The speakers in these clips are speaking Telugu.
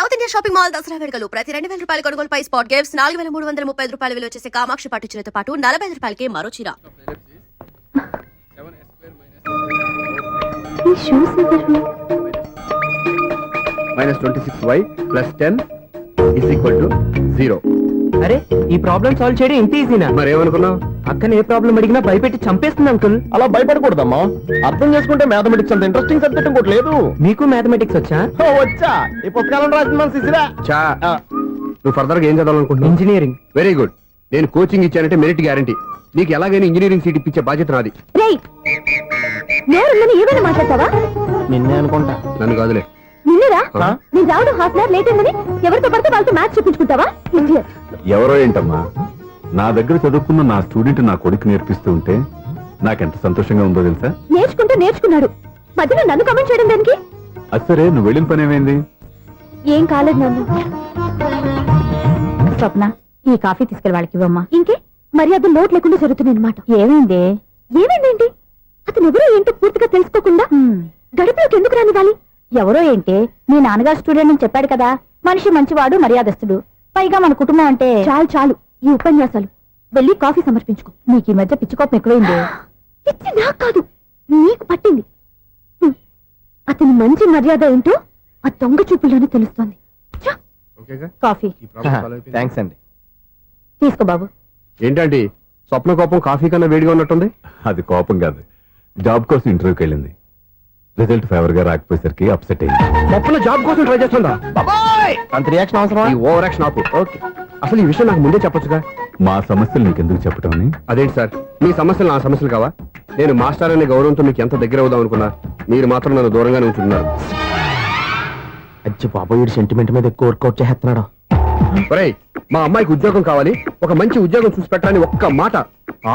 South India shopping mall Dasara వేడుకలు. ప్రతి రెండు వేల రూపాయల కొనుగోలుపై స్పాట్ గిఫ్ట్స్ నాలుగు వేల మూడు వందల ముప్పై ఐదు రూపాయల విలువ చేసే కామాక్షి పట్టు చీరతో పాటు నలభై ఐదు రూపాయలకి మరో చీర. Minus twenty six y plus ten is equal to zero అరే ఈ ప్రాబ్లం సాల్వ్ చేయడం ఇంత ఈజీనా మరేమనుకున్నావు? అక్కనే ఏ ప్రాబ్లం అడిగినా భయపెట్టి చంపేస్తుంది అంకుల్ అలా భయపడకూడదమ్మా. అర్థం చేసుకుంటే మ్యాథమెటిక్స్ అంత ఇంట్రెస్టింగ్ సబ్జెక్ట్ ఇంకోటి లేదు. మీకు మ్యాథమెటిక్స్ వచ్చా? ఓ, వచ్చా. ఈ పుస్తకాలను రాసిన మన శిశిరా. చా. ఆ, నువ్వు ఫర్దర్గా ఏం చదవాలనుకుంటున్నావు? ఇంజనీరింగ్ వెరీ గుడ్ నేను కోచింగ్ ఇచ్చానంటే మెరిట్ గ్యారంటీ నీకు ఎలాగైనా ఇంజనీరింగ్ సీట్ ఇప్పించే బాధ్యత నాది. రేయ్ నేరుందని ఏమైనా మాట్లాడతావా? నిన్నే అనుకుంటా. నన్ను కాదులే. నిన్నరా? ఆ? నేను రావడం హాఫ్ అన్ అవర్ లేట్ అయిందని ఎవరితో పడితే వాళ్ళతో మ్యాచ్ చూపించుకుంటావా. ఎవరో ఏంటమ్మా? నా దగ్గర చదువుకున్న నా స్టూడెంట్ నా కొడుకు నేర్పిస్తూ ఉంటే నాకెంత సంతోషంగా ఉందో తెలుసా? నేర్చుకుంటూ నేర్చుకున్నాడు. మధ్యలో నన్ను కమెంట్ చేయడం దానికి? అది సరే నువ్వు వెళ్ళిన పని ఏమైంది? ఏం కాలేదు నన్ను. స్వప్న ఈ కాఫీ తీసుకెళ్ళి వాళ్ళకి ఇవ్వమ్మా. ఇంకే? మర్యాద లోటు లేకుండా జరుగుతుంది అనమాట ఏమైంది? ఏమైందేంటి? అతను ఎవరో ఏంటో పూర్తిగా తెలుసుకోకుండా గడుపులోకి ఎందుకు రానివ్వాలి? ఎవరో ఏంటి? మీ నాన్నగారు స్టూడెంట్ అని చెప్పాడు కదా. మనిషి మంచివాడు మర్యాదస్తుడు. పైగా మన కుటుంబం అంటే చాలు చాలు. ఈ ఉపన్యాసాలు. వెళ్ళి కాఫీ సమర్పించుకో. నీకు ఈ మధ్య పిచ్చుకోపం ఎక్కువైంది. పిచ్చి నాకు కాదు. నీకు పట్టింది. అతని మంచి మర్యాద ఏంటో ఆ దొంగ చూపుల్లోనే తెలుస్తోంది. కాఫీ. థ్యాంక్స్ అండి. తీసుకో బాబు. ఏంటంటే స్వప్న కోపం కాఫీ కన్నా వేడిగా ఉన్నట్టుంది? అది కోపం కాదు. జాబ్ కోసం ఇంటర్వ్యూకి వెళ్ళింది. రిజల్ట్ ఫేవర్గా రాకపోయేసరికి అప్సెట్ అయింది. స్వప్న జాబ్ కోసం ట్రై చేస్తుందా? అంత రియాక్షన్ అవసరమా? ఈ ఓవర్ యాక్షన్ ఆపు. ఓకే. అసలు ఈ విషయం నాకు ముందే చెప్పొచ్చుగా? మా సమస్యలు నీకెందుకు చెప్పటం అని అదేంటి సార్? మీ సమస్యలు నా సమస్యలు కావా? నేను మాస్టర్ అనే గౌరవంతో మీకు ఎంత దగ్గర అవుదాం అనుకున్నా మీరు మాత్రం నన్ను దూరంగానే ఉంచుతున్నారు. అచ్చి బాబా వీడు సెంటిమెంట్ మీద ఎక్కువ వర్కౌట్ చేస్తున్నాడు. ఒరేయ్ మా అమ్మాయికి ఉద్యోగం కావాలి ఒక మంచి ఉద్యోగం చూసి పెట్టాలని ఒక్క మాట.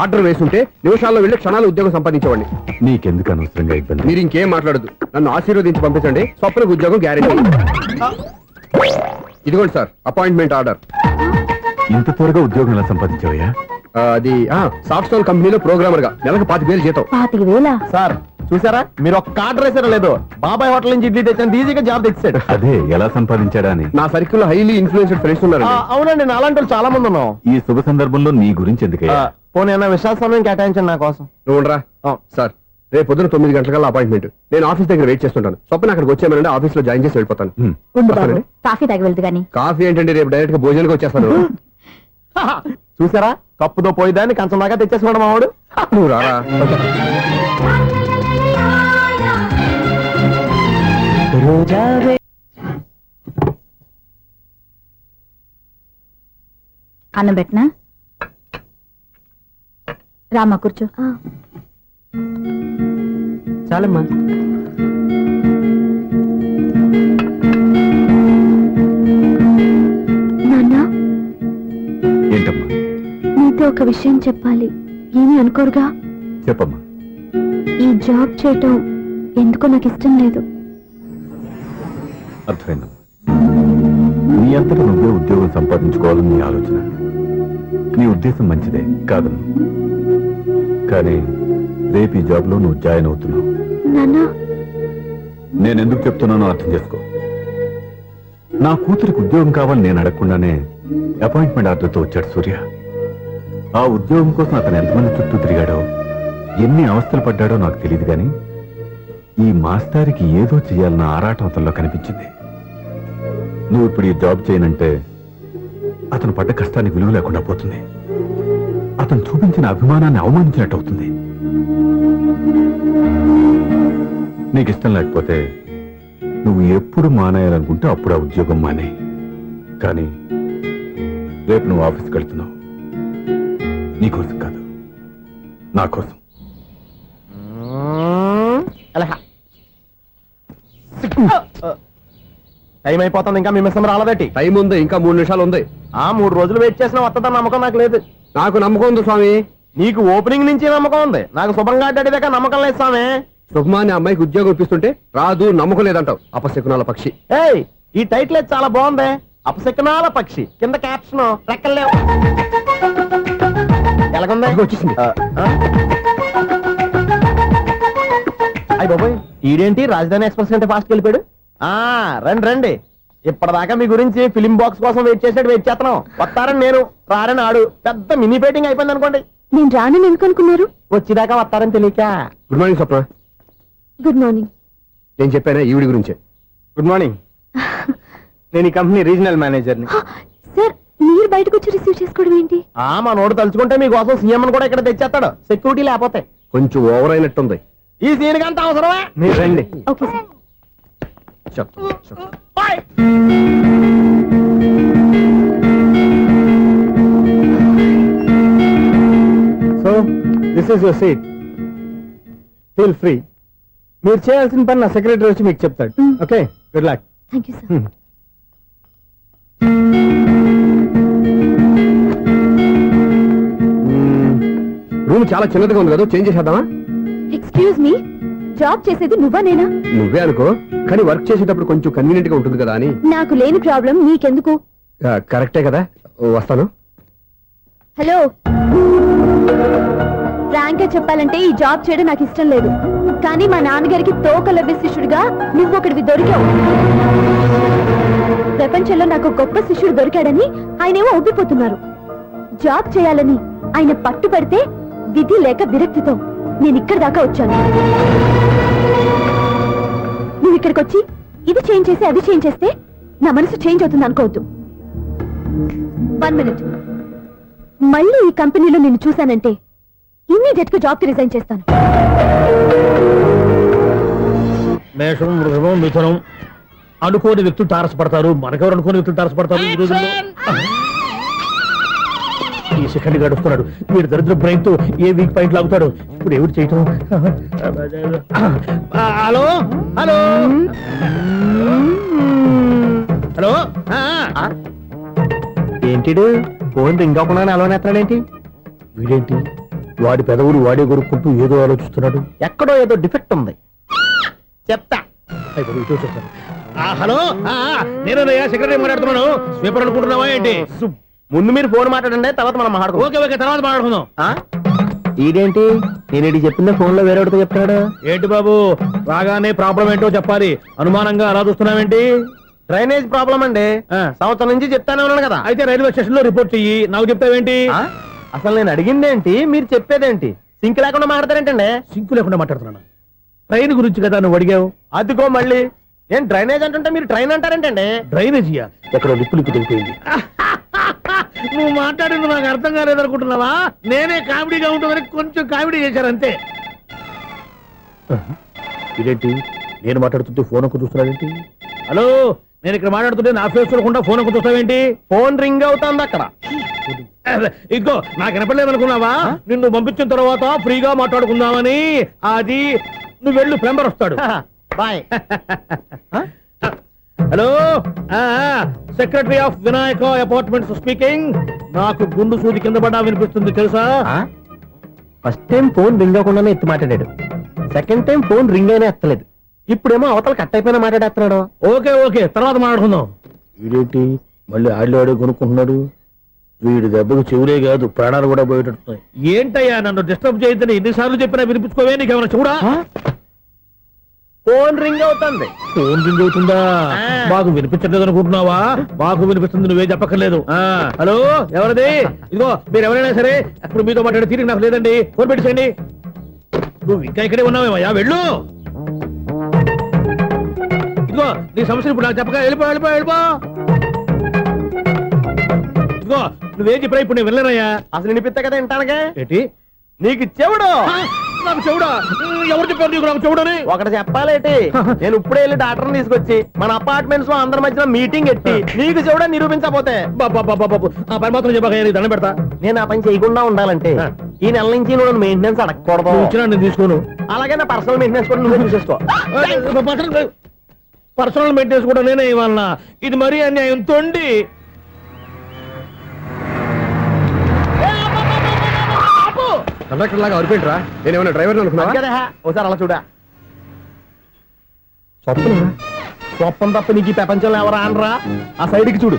ఆర్డర్ వేసుంటే నిమిషాల్లో వెళ్ళి క్షణాలు ఉద్యోగం సంపాదించేవాడిని. నీకెందుకు అనవసరంగా ఇబ్బంది? మీరు ఇంకేం మాట్లాడదు నన్ను ఆశీర్వదించి పంపించండి స్వప్నకు ఉద్యోగం గ్యారెంటీ ఇదిగోండి సార్ అపాయింట్మెంట్ ఆర్డర్ ఇంత త్వరగా ఉద్యోగం ఎలా సంపాదించావయ్యా? అది సాఫ్ట్ స్టోన్ కంపెనీలో ప్రోగ్రామర్గా నెలకు పాతి వేలు జీతం. పాతిక వేల? సార్ చూసారా? మీరు ఒక్క ఆర్డర్ వేసారో లేదు. బాబాయ్ హోటల్ నుంచి ఇడ్లీ తెచ్చాను ఈజీగా జాబ్ తెచ్చాడు. అదే ఎలా సంపాదించాడా అని? నా సర్కిల్లో హైలీ ఇన్ఫ్లుయెన్స్డ్ ఫ్రెండ్స్ ఉన్నారు అవునండి నా అలాంటి వాళ్ళు చాలా మంది ఉన్నాం. ఈ శుభ సందర్భంలో నీ గురించి ఎందుకయ్యా? పోనీ విశాల సమయం కేటాయించండి నా కోసం. నువ్వు ఉండరా? సార్ రేపు పొద్దున తొమ్మిది గంటలకల్లా అపాయింట్మెంట్ నేను ఆఫీస్ దగ్గర వెయిట్ చేస్తుంటాను. స్వప్న అక్కడికి వచ్చేయమనండి ఆఫీస్లో జాయిన్ చేసి వెళ్ళిపోతాను. కాఫీ తాగి వెళ్తు గాని. కాఫీ ఏంటంటే రేపు డైరెక్ట్గా భోజనానికి వచ్చేస్తాను. చూసారా? కప్పుతో పోయిదాన్ని కంచం దాకా తెచ్చేసుకోవడం మావాడు నువ్వు రారా. అన్నం పెట్టనా? రామా కూర్చో. చాలమ్మా. నీతో ఒక విషయం చెప్పాలి. ఏమీ అనుకోరుగా? చెప్పమ్మా. ఈ జాబ్ చేయటం ఎందుకో నాకు ఇష్టం లేదు. అర్థమైందమ్మా. నీ అంతటా నువ్వే ఉద్యోగం సంపాదించుకోవాలని నీ ఆలోచన. నీ ఉద్దేశం మంచిదే కాదమ్మా. కానీ రేపు ఈ జాబ్లో నువ్వు జాయిన్ అవుతున్నావు. నాన్న. నేను ఎందుకు చెప్తున్నానో అర్థం చేసుకో. నా కూతురికి ఉద్యోగం కావాలని నేను అడగకుండానే అపాయింట్మెంట్ ఆర్డర్తో వచ్చాడు సూర్య. ఆ ఉద్యోగం కోసం అతను ఎంతమంది చుట్టూ తిరిగాడో ఎన్ని అవస్థలు పడ్డాడో నాకు తెలియదు కానీ ఈ మాస్టారికి ఏదో చేయాలన్న ఆరాటం అతనిలో కనిపించింది. నువ్వు ఇప్పుడు ఈ జాబ్ చేయనంటే అతను పడ్డ కష్టానికి విలువ లేకుండా పోతుంది. అతను చూపించిన అభిమానాన్ని అవమానించినట్టు అవుతుంది. నీకు ఇష్టం లేకపోతే నువ్వు ఎప్పుడు మానేయాలనుకుంటే అప్పుడు ఆ ఉద్యోగం మానే. కానీ రేపు నువ్వు ఆఫీస్కి వెళ్తున్నావు. నీ కోసం కాదు. నా కోసం. టైం అయిపోతుంది ఇంకా మీ మిస్సం రాలేదటి? టైం ఉంది ఇంకా మూడు నిమిషాలు ఉంది. ఆ మూడు రోజులు వెయిట్ చేసిన వస్తుందని నమ్మకం నాకు లేదు. నాకు నమ్మకం ఉంది స్వామి. నీకు ఓపెనింగ్ నుంచి నమ్మకం ఉంది. నాకు శుభంగా దాకా నమ్మకం లేదు స్వామి. సుఖమాని అమ్మాయికి ఉద్యోగం ఇప్పిస్తుంటే రాదు నమ్మకం లేదంటావు. అపశకునాల పక్షి. ఏయ్ ఈ టైటిల్ చాలా బాగుంది. అపశకనాల పక్షి. కింద క్యాప్షన్ రెక్కలేవు ఎలాగుంది వచ్చేసింది. బాబోయ్ ఈడేంటి రాజధాని ఎక్స్ప్రెస్ కంటే ఫాస్ట్ వెళ్ళిపోయాడు? ఆ రండి రండి. ఇప్పటిదాకా మీ గురించి ఫిలిం బాక్స్ కోసం వెయిట్ చేసేట్టు వెయిట్ చేస్తున్నాం. వస్తారని నేను రారని ఆడు. పెద్ద మినీ పేటింగ్ అయిపోయింది అనుకోండి. నేను రానని ఎందుకు అనుకున్నారు వచ్చిదాకా వస్తారని తెలియక. Good morning Swapna. Good morning నేను చెప్పానా ఈవిడి గురించే. గుడ్ మార్నింగ్ నేను ఈ కంపెనీ రీజనల్ మేనేజర్ని. సార్ బయటకు వచ్చి రిసీవ్ చేసుకోవడం ఏంటి? ఆ మా నోడు తలుచుకుంటే మీకోసం సీఎం కూడా ఇక్కడ తెచ్చేస్తాడు. సెక్యూరిటీ లేకపోతే. కొంచెం ఓవర్ అయినట్టుంది. ఈ సీన్ కంత అవసరమా? మీరు రండి. Okay sir. So this is your seat feel free మీరు చేయాల్సిన పని నా సెక్రటరీ వచ్చి మీకు చెప్తాడు. Okay good luck thank you sir room చాలా చిన్నదిగా ఉంది కదా చేంజ్ చేసేద్దామా? ఎక్స్క్యూజ్ మీ జాబ్ చేసేది నువ్వా నేనా? నువ్వే అనుకో కానీ వర్క్ చేసేటప్పుడు కొంచెం కన్వీనియంట్గా ఉంటుంది కదా అని. నాకు లేని ప్రాబ్లం నీకెందుకు? కరెక్టే కదా వస్తాను. హలో ఫ్రాంక్గా చెప్పాలంటే ఈ జాబ్ చేయడం నాకు ఇష్టం లేదు. కానీ మా నాన్నగారికి తోకలవ్య శిష్యుడిగా నువ్వు ఒకటివి దొరికావు. ప్రపంచంలో నాకు గొప్ప శిష్యుడు దొరికాడని ఆయనేమో ఒప్పిపోతున్నారు. జాబ్ చేయాలని ఆయన పట్టుపడితే విధి లేక విరక్తితో నేను ఇక్కడి దాకా వచ్చాను. నువ్వు ఇక్కడికి వచ్చి ఇది చేంజ్ చేసి అది చేంజ్ చేస్తే నా మనసు చేంజ్ అవుతుంది అనుకోవద్దు. వన్ మినిట్ మళ్ళీ ఈ కంపెనీలో నిన్ను చూశానంటే ఇమ్మీడియట్గా జాబ్కి రిజైన్ చేస్తాను. మేషం వృషభం మిథునం అనుకోని వ్యక్తులు తారసపడతారు. మనకెవరు అనుకోని వ్యక్తులు తారసపడతారు ఈ రోజుల్లో? ఈ సెకండ్ గడుపుతున్నాడు. వీడు దరిద్ర బ్రెయిన్తో ఏ వీక్ పాయింట్ లాగుతాడు? ఇప్పుడు ఎవరు చేయటం? హలో? హలో? హలో? ఏంటిడు? ఫోన్ రింగ్ అవ్వకుండా అలవనేస్తాడేంటి వీడేంటి? వాడి పెదవులు వాడే కొరుక్కుంటూ ఏదో ఆలోచిస్తున్నాడు. ఎక్కడో ఏదో డిఫెక్ట్ ఉంది. చెప్తా. ఆ, హలో? ఆ, సెక్రటరీ మాట్లాడుతున్నాను. స్వీపర్ అనుకుంటున్నావా ఏంటి? ముందు మీరు ఫోన్ మాట్లాడండి తర్వాత మనం మాట్లాడుకో ఓకే ఓకే తర్వాత మాట్లాడుకుందాం. ఈడేంటి నేను ఇది చెప్పిందే ఫోన్లో వేరే ఒకటి చెప్తాడు ఏంటి బాబు? రాగానే ప్రాబ్లం ఏంటో చెప్పాలి. అనుమానంగా అలా చూస్తున్నావేంటి? డ్రైనేజ్ ప్రాబ్లం అండి. ఆ. సంవత్సరం నుంచి చెప్తానే ఉన్నాను కదా. అయితే రైల్వే స్టేషన్లో రిపోర్ట్ చెయ్యి. నాకు చెప్తావేంటి? అసలు నేను అడిగిందేంటి? మీరు చెప్పేదేంటి? సింక్ లేకుండా మాట్లాడతారేంటండి? సింకు లేకుండా మాట్లాడుతున్నాను? ట్రైన్ గురించి కదా నువ్వు అడిగావు. అదిగో మళ్ళీ. నేను డ్రైనేజ్ అంటుంటే మీరు ట్రైన్ అంటారేంటండి? డ్రైనేజీయా? ఎక్కడ లిప్పు లిప్పు తెలిపోయింది నువ్వు మాట్లాడింది నాకు అర్థం కాలేదనుకుంటున్నావా? నేనే కామెడీగా ఉంటుందని కొంచెం కామెడీ చేశారు అంతే. ఇదేంటి? నేను మాట్లాడుతుంటే ఫోన్ ఒక్క చూస్తున్నావేంటి? హలో నేను ఇక్కడ మాట్లాడుతుంటే నా ఫేస్ చూడకుండా ఫోన్ ఒక్క చూస్తావేంటి? ఫోన్ రింగ్ అవుతుంది అక్కడ. ఇదిగో నాకు వినపడలేదు అనుకున్నావా నిన్ను పంపించిన తర్వాత ఫ్రీగా మాట్లాడుకుందామని. అది నువ్వు వెళ్ళు ప్లంబర్ వస్తాడు. Bye hello secretary of Vinayaka apartments speaking నాకు గుండు సూది కింద పడ్డా వినిపిస్తుంది తెలుసా? ఫస్ట్ టైం ఫోన్ రింగ్ అవ్వకుండానే ఎత్తి మాట్లాడాడు. సెకండ్ టైం ఫోన్ రింగ్ అయినా ఎత్తలేదు. ఇప్పుడేమో అవతల కట్ అయిపోయినా మాట్లాడేస్తున్నాడు. Okay okay. తర్వాత మాట్లాడుకుందాం. వీడేంటి? మళ్ళీ ఆడిలో ఆడి కొనుక్కుంటున్నాడు? వీడి దెబ్బకు చెవులే కాదు ప్రాణాలు కూడా పోయేటట్టున్నాయి. ఏంటయ్యా నన్ను డిస్టర్బ్ చేయొద్దని ఎన్నిసార్లు చెప్పినా వినిపించుకోవే నీకేమైనా చూడా ఫోన్ రింగ్ అవుతుంది. ఫోన్ రింగ్ అవుతుందా? మాకు వినిపించట్లేదు అనుకుంటున్నావా? మాకు వినిపిస్తుంది నువ్వే చెప్పక్కర్లేదు. హలో ఎవరిది? ఇదిగో మీరు ఎవరైనా సరే అప్పుడు మీతో మాట్లాడే తీరిక నాకు లేదండి. ఫోన్ పెట్టేసేయండి. నువ్వు ఇంకా ఇక్కడే ఉన్నావేమయ్యా? వెళ్ళు. ఇదిగో నీ సమస్యలు ఇప్పుడు నాకు చెప్పక వెళ్ళిపో వెళ్ళిపో వెళ్ళిపో. ఇదిగో నువ్వేం చెప్పరా ఇప్పుడు నేను వెళ్ళానయ్యా అసలు వినిపిస్తా కదా వింటానుగా ఏంటి? నీకు చెవుడు. నాకు చెవుడా ఎవరు చెప్పారు నీకు నాకు చెవుడని ఒకటి చెప్పాలేటి నేను ఇప్పుడే వెళ్ళి డాక్టర్ తీసుకొచ్చి మన అపార్ట్మెంట్స్లో అందరి మధ్యన మీటింగ్ ఎట్టి నీకు చెవుడా నిరూపించకపోతే బాబా బాబా బాబు ఆ పని మాత్రం దండం పెడతా నేను ఆ పని చేయకుండా ఉండాలంటే. ఈ నెల నుంచి నువ్వు మెయింటెనెన్స్ అడగకూడదు ఇచ్చినా నేను తీసుకోను అలాగే నా పర్సనల్ మెయింటెనెన్స్ కూడా నువ్వే చూసేసుకో పర్సనల్ మెయింటెనెన్స్ కూడా నేనే ఇవ్వాలన్నా ఇది మరీ అన్యాయం తొండి కండక్టర్ లాగా అరిపోయింట్రా నేను ఏమైనా డ్రైవర్ ఒకసారి అలా చూడా. స్వప్న గొప్పం తప్ప నీకు ఈ ప్రపంచంలో ఎవరా అనరా ఆ సైడ్కి చూడు.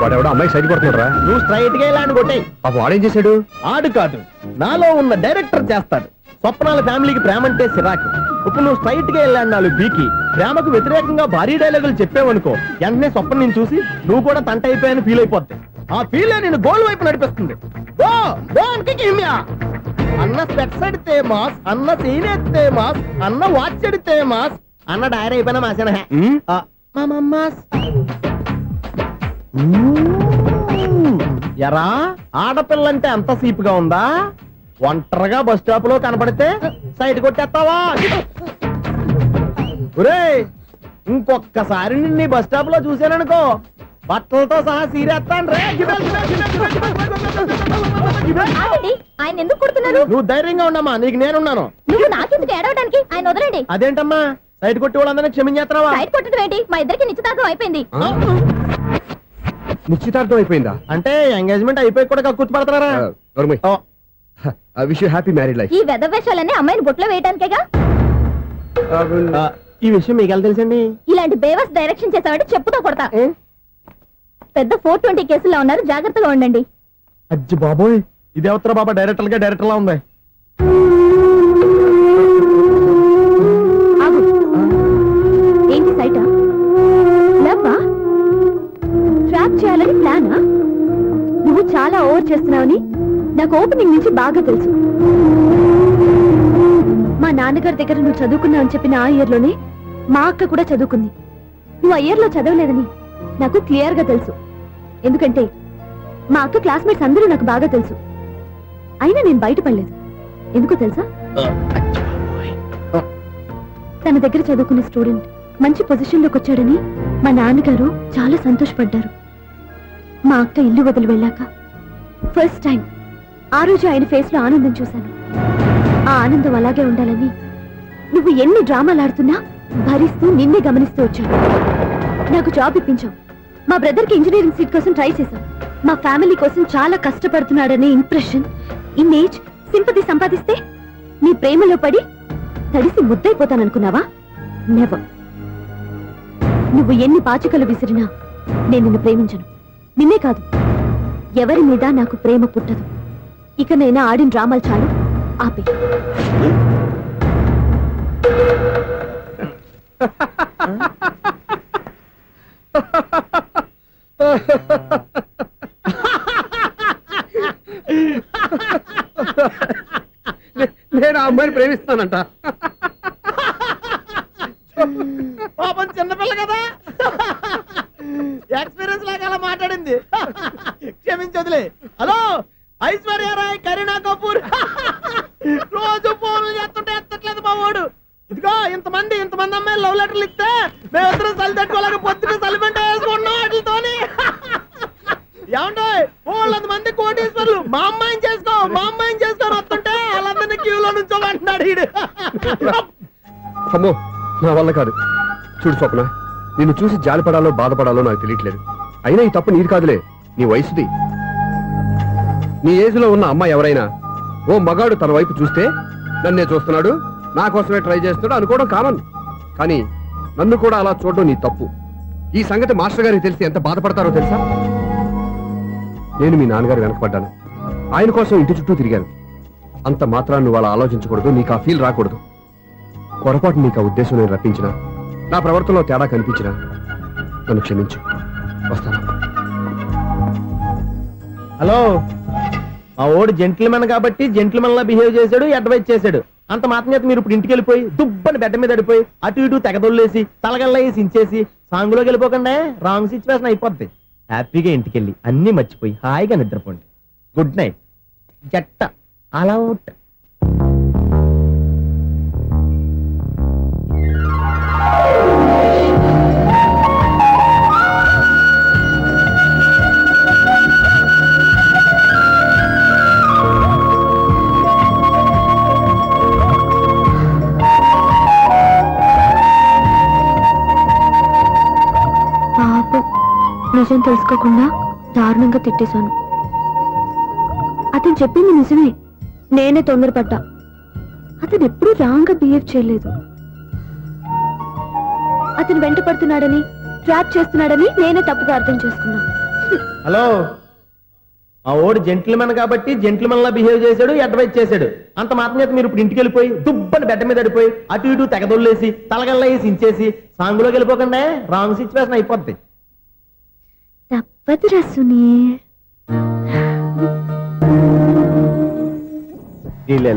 వాడు ఎవడో అమ్మాయి సైడ్ కొడుతున్నాడు నువ్వు స్ట్రైట్గా ఇలా కొట్టే పాప వాడేం చేశాడు? ఆడు కాదు. నాలో ఉన్న డైరెక్టర్ చేస్తాడు. స్వప్నాల ఫ్యామిలీకి ప్రేమ అంటే సిరాకు. ఇప్పుడు నువ్వు స్ట్రైట్గా వెళ్ళాడు నాలుగు బీకి ప్రేమకు వ్యతిరేకంగా భారీ డైలాగులు చెప్పావనుకో వెంటనే స్వప్న నేను చూసి నువ్వు కూడా తంట అయిపోయాని ఫీల్ అయిపోద్ది. ఆ ఫీల్ నేను గోల్ వైపు నడిపిస్తుంది. ఓ అంటే కిమ్యా. అన్న స్పెట్స్ అడితే మాస్ అన్న సీన్ ఎత్తే మాస్ అన్న వాచ్ అడితే మాస్ అన్న డైర్ అయిపోయినా మాసిన మాస్. ఎరా ఆడపిల్లంటే అంత సీప్గా ఉందా? ఒంటరిగా బస్ స్టాప్లో కనపడితే సైడ్ కొట్టేస్తావా? ఒరే ఇంకొక్కసారి నిన్ను బస్ స్టాప్లో చూసాననుకో బట్టలతో సహా సీరేస్తాను రే. ఆగండి. ఆయన ఎందుకు కొడుతున్నారు? నువ్వు ధైర్యంగా ఉండమ్మా నీకు నేనున్నాను. నువ్వు నాకెందుకు ఏడవడానికి? ఆయన వదలండి. అదేంటమ్మా? సైడ్ కొట్టి వాళ్ళందరినీ క్షమించేస్తున్నావా? సైడ్ కొట్టడం ఏంటి? మా ఇద్దరికి నిశ్చితార్థం అయిపోయింది? నిశ్చితార్థం అయిపోయిందా? అంటే ఎంగేజ్మెంట్ అయిపోయి కూడా కక్కుర్తి పడతారా ఆ, wish you happy married life. ఈ వెధవేషాలన్నీ అమ్మాయిని బొట్లో వేయడానికేగా ఈ విషయం మీకు ఎలా తెలుసండి? ఇలాంటి బేవస్ డైరెక్షన్ చేసావంటే చెప్పుతో కొడతా. పెద్ద ఫోర్ ట్వంటీ కేసుల్లో ఉన్నారు జాగ్రత్తగా ఉండండి. అజ్జి బాబోయ్ ఇది అవతర బాబా డైరెక్టర్గా డైరెక్టర్ లా ఉంది. ఆగు. ఏంటి సైటా? లవ్వా? ట్రాప్ చేయాలని ప్లానా? నువ్వు చాలా ఓవర్ చేస్తున్నావని నాకు ఓపెనింగ్ నుంచి బాగా తెలుసు. మా నాన్నగారి దగ్గర నువ్వు చదువుకున్నావని చెప్పిన ఆ ఇయర్లోనే మా అక్క కూడా చదువుకుంది. నువ్వు ఆ ఇయర్లో చదవలేదని నాకు క్లియర్గా తెలుసు. ఎందుకంటే మా అక్క క్లాస్మేట్స్ అందరూ నాకు బాగా తెలుసు. అయినా నేను బయటపడలేదు. ఎందుకో తెలుసా? తన దగ్గర చదువుకున్న స్టూడెంట్ మంచి పొజిషన్లోకి వచ్చాడని మా నాన్నగారు చాలా సంతోషపడ్డారు. మా అక్క ఇల్లు వదిలి వెళ్ళాక ఫస్ట్ టైం ఆ రోజు ఆయన ఫేస్లో ఆనందం చూశాను. ఆ ఆనందం అలాగే ఉండాలని నువ్వు ఎన్ని డ్రామాలు ఆడుతున్నా భరిస్తూ నిన్నే గమనిస్తూ వచ్చాను నాకు జాబ్ ఇప్పించావు. మా బ్రదర్కి ఇంజనీరింగ్ సీట్ కోసం ట్రై చేశాం మా ఫ్యామిలీ కోసం చాలా కష్టపడుతున్నాడనే ఇంప్రెషన్ ఇమేజ్ సింపతి సంపాదిస్తే నీ ప్రేమలో పడి తడిసి ముద్దైపోతాననుకున్నావా? నెవర్ నువ్వు ఎన్ని పాచికలు విసిరినా నేను నిన్ను ప్రేమించను. నిన్నే కాదు ఎవరి మీద నాకు ప్రేమ పుట్టదు. ఇక నేను ఆడిన డ్రామాలు చాలు ఆపే అమ్మాయిని పాపం చిన్నపిల్ల కదా. ఎక్స్పీరియన్స్ లాగా అలా మాట్లాడింది. క్షమించదులే హలో ఐశ్వర్య రాయ్ కరీనా కపూర్. రోజు ఫోన్లు చేస్తుంటే ఎత్తట్లేదు మా వాడు ఇదిగో ఇంతమంది ఇంతమంది అమ్మాయి లవ్ లెటర్లు ఇస్తే మేమిద్దరం చలి తట్టుకోలేక పొద్దున చలిమంట వేసుకుంటున్నాం వాటితోని. ఏమంటే వాళ్ళంత మంది కోటీశ్వర్లు మా అమ్మాయిని చేసుకో మా అమ్మాయిని చేసుకో వస్తుంటే క్యూలో నుంచోమంటున్నాడు ఈడు. అమ్మో నా వల్ల కాదు. చూడు స్వప్న నిన్ను చూసి జాలిపడాలో బాధపడాలో నాకు తెలియట్లేదు. అయినా ఈ తప్పు నీది కాదులే నీ వయసుది. నీ ఏజ్లో ఉన్న అమ్మాయి ఎవరైనా ఓ మగాడు తన వైపు చూస్తే నన్నే చూస్తున్నాడు నా కోసమే ట్రై చేస్తున్నాడు అనుకోవడం కామన్. కానీ నన్ను కూడా అలా చూడడం నీ తప్పు. ఈ సంగతి మాస్టర్ గారికి తెలిసి ఎంత బాధపడతారో తెలుసా? నేను మీ నాన్నగారు వెనకపడ్డాను ఆయన కోసం ఇంటి చుట్టూ తిరిగాను. అంత మాత్రాన్ని నువ్వు అలా ఆలోచించకూడదు నీకు ఆ ఫీల్ రాకూడదు. పొరపాటు నీకు ఆ ఉద్దేశం నేను రప్పించిన నా ప్రవర్తనలో తేడా కనిపించిన నన్ను క్షమించు. వస్తాను. హలో ఆ ఓడు జెంట్మెన్ కాబట్టి జెంట్మెన్ లా బిహేవ్ చేశాడు అడ్వైజ్ చేశాడు. అంత మాత్రం మీరు ఇప్పుడు ఇంటికి వెళ్ళిపోయి దుబ్బని బెడ్ మీద అడిపోయి అటు ఇటు తెగదొల్లేసి తలగల్లా వేసి ఇంచేసి సాంగులోకి వెళ్ళిపోకుండా. రాంగ్ సిచ్యువేషన్ అయిపోద్ది. హ్యాపీగా ఇంటికి వెళ్ళి అన్ని మర్చిపోయి హాయిగా నిద్రపోండి. Good night జట్ట. అలా అవుట్. నిజం తెలుసుకోకుండా దారుణంగా తిట్టేశాను. అతను చెప్పింది నిజమే. నేనే తొందరపడ్డా. అతను ఎప్పుడూ రాంగ్గా బిహేవ్ చేయలేదు. అతను వెంట పడుతున్నాడని ట్రాప్ చేస్తున్నాడని నేనే తప్పుగా అర్థం చేసుకున్నా. హలో. ఆ ఓడు జెంట్లమెన్ కాబట్టి జెంట్లమెన్ లా బిహేవ్ చేశాడు అడ్వైజ్ చేశాడు. అంత మాత్రం చేత మీరు ఇప్పుడు ఇంటికి వెళ్ళిపోయి దుబ్బని బెడ్ మీద పడిపోయి అటు ఇటు తెగదొల్లేసి తలగల్లా వేసి ఇంచేసి సాంగులోకి వెళ్ళిపోకండి? రాంగ్ సిచ్యువేషన్ అయిపోద్ది. తప్పదురా Dile